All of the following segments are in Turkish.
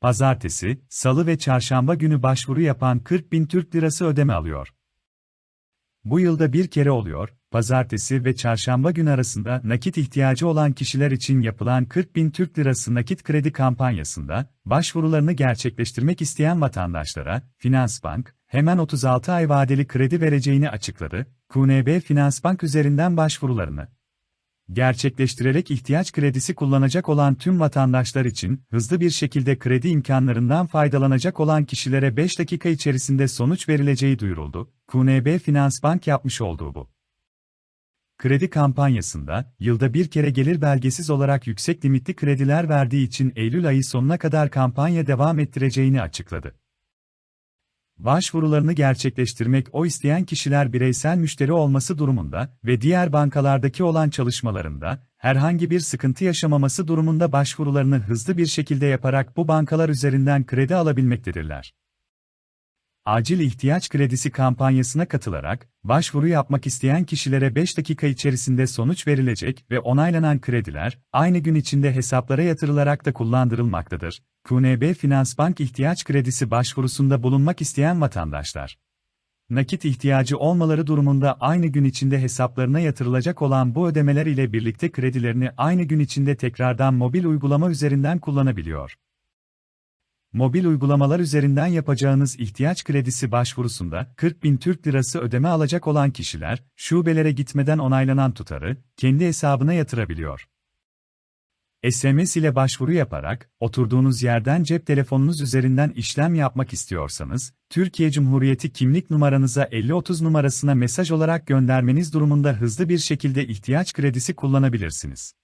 pazartesi, salı ve çarşamba günü başvuru yapan 40 bin Türk lirası ödeme alıyor. Bu yılda bir kere oluyor, pazartesi ve çarşamba gün arasında nakit ihtiyacı olan kişiler için yapılan 40 bin Türk lirası nakit kredi kampanyasında, başvurularını gerçekleştirmek isteyen vatandaşlara, Finansbank, hemen 36 ay vadeli kredi vereceğini açıkladı, QNB Finansbank üzerinden başvurularını gerçekleştirerek ihtiyaç kredisi kullanacak olan tüm vatandaşlar için hızlı bir şekilde kredi imkanlarından faydalanacak olan kişilere 5 dakika içerisinde sonuç verileceği duyuruldu. QNB Finansbank yapmış olduğu bu kredi kampanyasında, yılda bir kere gelir belgesiz olarak yüksek limitli krediler verdiği için Eylül ayı sonuna kadar kampanya devam ettireceğini açıkladı. Başvurularını gerçekleştirmek o isteyen kişiler bireysel müşteri olması durumunda ve diğer bankalardaki olan çalışmalarında herhangi bir sıkıntı yaşamaması durumunda başvurularını hızlı bir şekilde yaparak bu bankalar üzerinden kredi alabilmektedirler. Acil ihtiyaç kredisi kampanyasına katılarak, başvuru yapmak isteyen kişilere 5 dakika içerisinde sonuç verilecek ve onaylanan krediler, aynı gün içinde hesaplara yatırılarak da kullandırılmaktadır. QNB Finansbank ihtiyaç kredisi başvurusunda bulunmak isteyen vatandaşlar. Nakit ihtiyacı olmaları durumunda aynı gün içinde hesaplarına yatırılacak olan bu ödemeler ile birlikte kredilerini aynı gün içinde tekrardan mobil uygulama üzerinden kullanabiliyor. Mobil uygulamalar üzerinden yapacağınız ihtiyaç kredisi başvurusunda 40 bin Türk lirası ödeme alacak olan kişiler, şubelere gitmeden onaylanan tutarı kendi hesabına yatırabiliyor. SMS ile başvuru yaparak, oturduğunuz yerden cep telefonunuz üzerinden işlem yapmak istiyorsanız, Türkiye Cumhuriyeti kimlik numaranıza 5030 numarasına mesaj olarak göndermeniz durumunda hızlı bir şekilde ihtiyaç kredisi kullanabilirsiniz.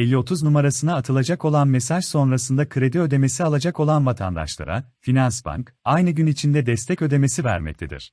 5030 numarasına atılacak olan mesaj sonrasında kredi ödemesi alacak olan vatandaşlara, Finansbank, aynı gün içinde destek ödemesi vermektedir.